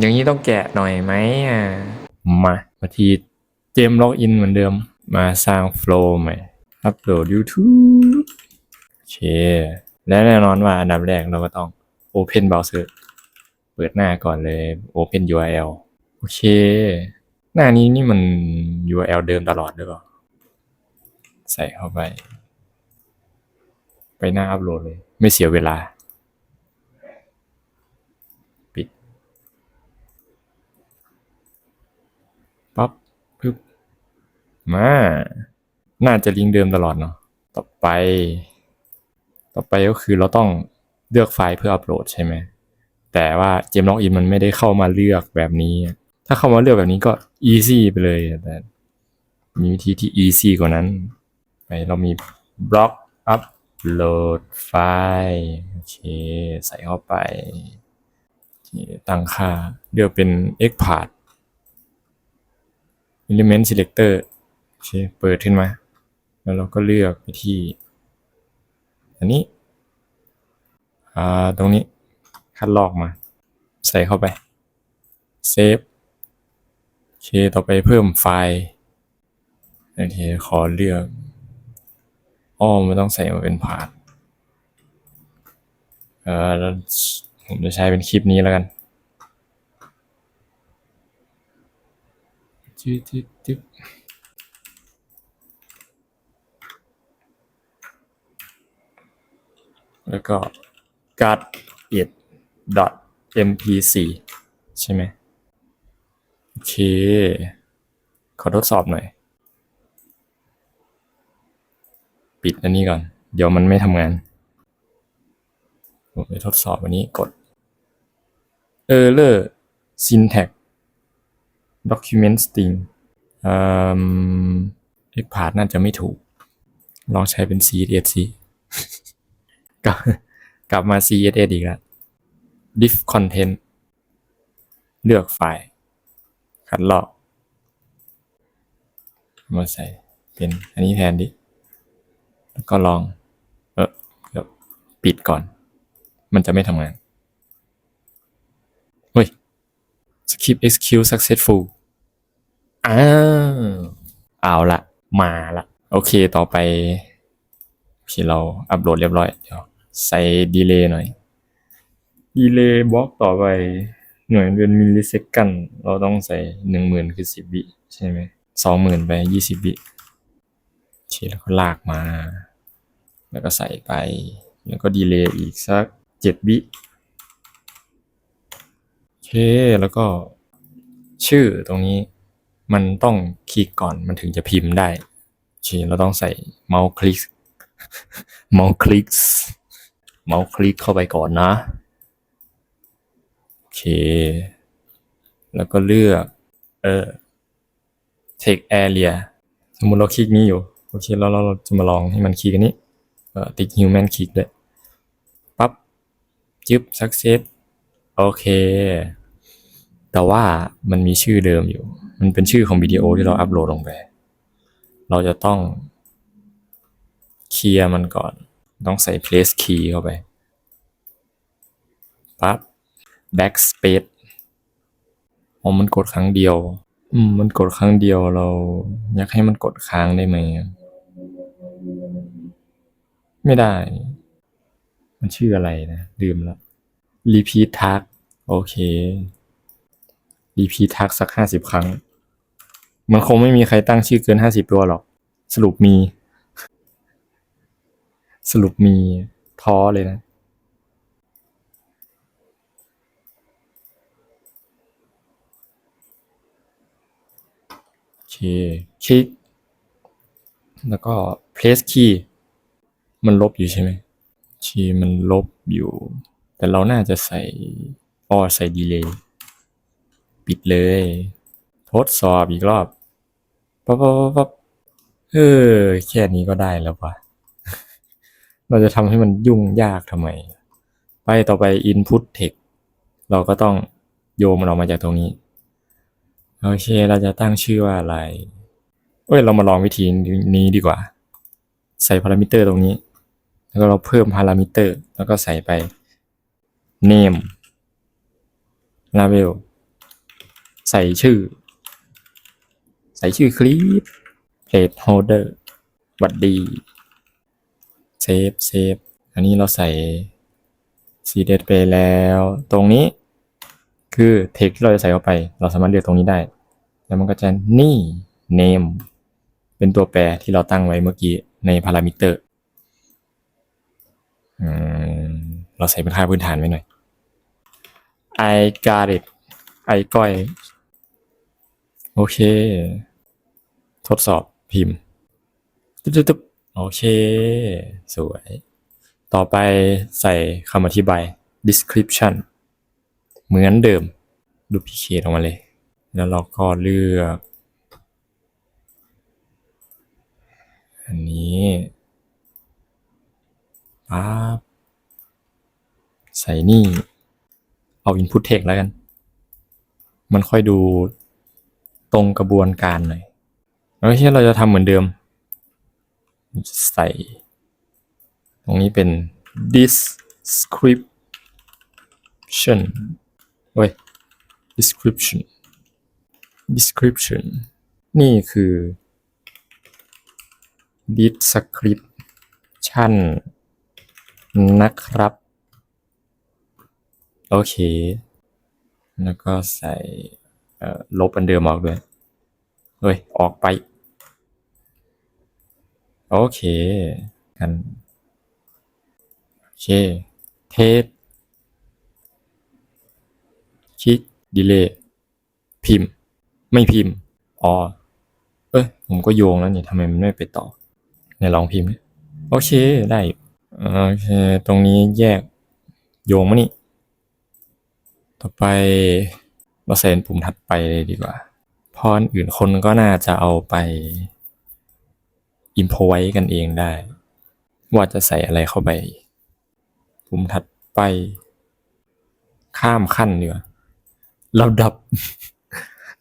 อย่างนี้ต้องแกะหน่อยไหมอะมามาทีเจมล็อกอินเหมือนเดิม มาสร้างโฟล์ใหม่อัปโหลด YouTube โอเค และแน่นอนว่าอันดับแรกเราก็ต้อง Open Browser เปิดหน้าก่อนเลย Open URL โอเค หน้านี้นี่มัน URL เดิมตลอดหรือเปล่า ใส่เข้าไป ไปหน้าอัปโหลดเลย ไม่เสียเวลา ปิด ปั๊บปึ๊บ มา น่าจะลิงก์เดิมตลอดเนาะ ต่อไป ต่อไปก็คือเราต้องเลือกไฟล์เพื่ออัปโหลดใช่ไหม แต่ว่าเจมล็อกอินมันไม่ได้เข้ามาเลือกแบบนี้ ถ้าเข้ามาเลือกแบบนี้ก็ easy ไปเลย แต่มีวิธีที่ easy กว่านั้น ไปเรามีบล็อกอัปโหลดไฟล์โอเค ใส่เข้าไป ตั้งค่าเลือกเป็น expart element selector โอเคเปิดขึ้นมา แล้วเราก็เลือกไปที่ อันนี้ อ่า ตรงนี้ คัดลอกมา ใส่เข้าไป เซฟ โอเค ต่อไปเพิ่มไฟล์ โอเค ขอเลือก อ้อไม่ต้องใส่มาเป็นพาร์ทเออแล้วผมจะใช้เป็นคลิปนี้แล้วกันจึ๊ดจึ๊ดจึ๊ด แล้วก็ got it dot mp4 ใช่ไหมโอเค ขอทดสอบหน่อย ปิดอันนี้ก่อน เดี๋ยวมันไม่ทำงาน ผมจะทดสอบอันนี้กด error syntax document string อืม x part น่าจะไม่ถูก ลองใช้เป็น css สิ กลับกลับมา css อีกแล้ว diff content เลือกไฟล์ คัดลอก มาใส่เป็นอันนี้แทนดิ แล้วก็ลอง เออเดี๋ยวปิดก่อน มันจะไม่ทำงาน เฮ้ย skip execute successful อ้าวเอาละ มาละ โอเค ต่อไปโอเคเราอัปโหลดเรียบร้อย เดี๋ยว ใส่ดีเลย์หน่อย ดีเลย์บล็อกต่อไปหน่วยเป็นมิลลิเซคันเราต้องใส่หนึ่งหมื่นคือสิบวิใช่ไหมสองหมื่นไปยี่สิบวิโอเคแล้วก็ลากมา แล้วก็ใส่ไป แล้วก็ดีเลย์อีกสักเจ็ดวิโอเคแล้วก็ชื่อตรงนี้มันต้องคลิกก่อนมันถึงจะพิมพ์ได้โอเคเราต้องใส่เมาส์คลิกเมาส์คลิก เมาส์คลิกเข้าไปก่อนนะ โอเค แล้วก็เลือก เออ take area สมมติเราคลิกนี้อยู่ โอเค แล้วเราจะมาลองให้มันคลิกอันนี้ เอ่อ ติ๊ก human คลิกด้วย ปั๊บ จึ๊บ success โอเค แต่ว่ามันมีชื่อเดิมอยู่ มันเป็นชื่อของวิดีโอที่เราอัปโหลดลงไป เราจะต้องเคลียร์มันก่อน ต้องใส่ place key เข้าไปปั๊บ backspace อ๋อมันกดครั้งเดียว อืม มันกดครั้งเดียวเรา อยากให้มันกดค้างได้ไหม ไม่ได้ มันชื่ออะไรนะ ลืมล้ว repeat task โอเค repeat task สักห้าสิบครั้ง มันคงไม่มีใครตั้งชื่อเกินห้าสิบตัวหรอก สรุปมี สรุปมีท้อเลยนะโอเคคลิก แล้วก็ place key มันลบอยู่ใช่ไหมชีมันลบอยู่ แต่เราน่าจะใส่อ้อใส่ดีเลย์ปิดเลย ทดสอบอีกรอบปั๊บปั๊บปั๊บปั๊บเออ แค่นี้ก็ได้แล้วปะ เราจะทำให้มันยุ่งยากทำไม ไปต่อไป input text เราก็ต้องโยมันออกมาจากตรงนี้ โอเค เราจะตั้งชื่อว่าอะไร เอ้ย เรามาลองวิธีนี้ดีกว่า ใส่พารามิเตอร์ตรงนี้ แล้วก็เราเพิ่มพารามิเตอร์ แล้วก็ใส่ไป name label ใส่ชื่อ ใส่ชื่อคลิป placeholder หวัดดี ฟเซฟอันนี้เราใส่ cds ไปแล้ว ตรงนี้คือ text ที่เราจะใส่เข้าไป เราสามารถเลือกตรงนี้ได้ แล้วมันก็จะนี่ name เป็นตัวแปรที่เราตั้งไว้เมื่อกี้ในพารามิเตอร์เราใส่เป็นค่าพื้นฐานไว้หน่อย I got it ไอ้ก้อยโอเค ทดสอบพิมพ์ตึ๊บ โอเค สวย ต่อไปใส่คำอธิบาย description เหมือนเดิม ดูพิเคตออกมาเลย แล้วเราก็เลือก อันนี้ปั๊บใส่นี่ เอา input text แล้วกัน มันค่อยดูตรงกระบวนการหน่อยแล้วที่เราจะทำเหมือนเดิม ใส่ ตรงนี้เป็น description เว้ย description description นี่คือ description นะครับ โอเค แล้วก็ใส่ลบอันเดิมออกด้วย เฮ้ย ออกไป โอเคกันโอเคเทสคลิกดีเลย์พิมพ์ ไม่พิมพ์อ๋อเอ้ยผมก็โยงแล้วนี่ทำไมมันไม่ไปต่อไหนลองพิมพ์โอเคได้โอเคตรงนี้แยกโยงมานี่ ต่อไปเราใส่เป็นปุ่มถัดไปเลยดีกว่าพรออื่นคนก็น่าจะเอาไป อิมพอไว้กันเองได้ ว่าจะใส่อะไรเข้าไปปุ่มถัดไป ข้ามขั้นเนี่ยระดับ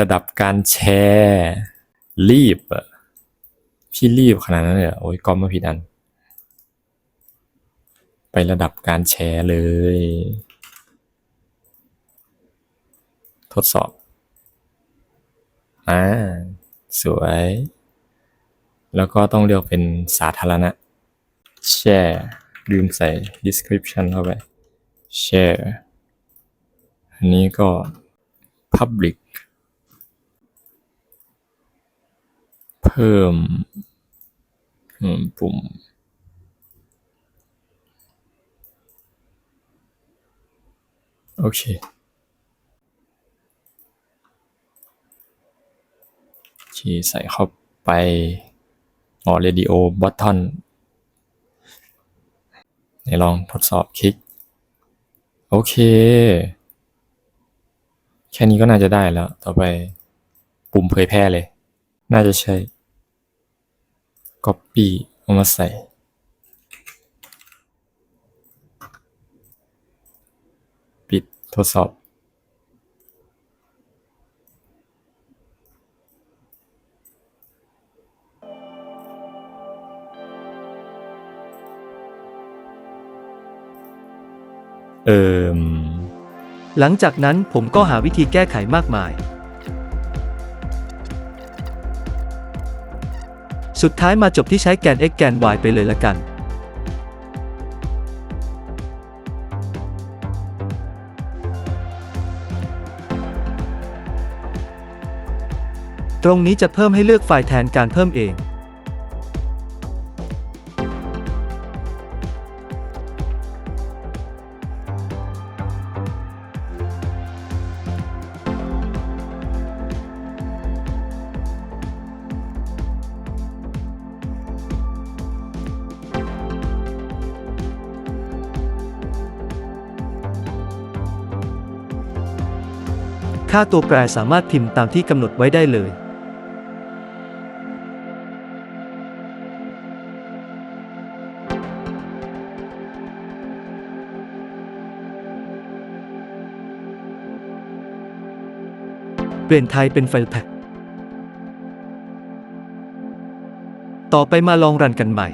ระดับการแชร์ รีบอะพี่รีบขนาดนั้นเลยโอ้ยก๊อปมาผิดอัน ไประดับการแชร์เลย ทดสอบอ่าสวย แล้วก็ต้องเลือกเป็นสาธารณะ share ลืมใส่ description เข้าไป share อันนี้ก็ public เพิ่มปุ่มโอเค ที่ใส่เข้าไป อ๋อ radio button ไหนลองทดสอบคลิก โอเค แค่นี้ก็น่าจะได้แล้ว ต่อไปปุ่มเผยแพร่เลย น่าจะใช่ copy เอามาใส่ ปิดทดสอบ เอมหลังจากนั้นผมก็หาวิธีแก้ไขมากมาย สุดท้ายมาจบที่ใช้แกน x แกน y ไปเลยละกัน ตรงนี้จะเพิ่มให้เลือกไฟล์แทนการเพิ่มเอง ค่าตัวแปรสามารถพิมพ์ตามที่กำหนดไว้ได้เลย เปลี่ยนไทยเป็นไฟล์แพ็ต่อไปมาลองรันกันใหม่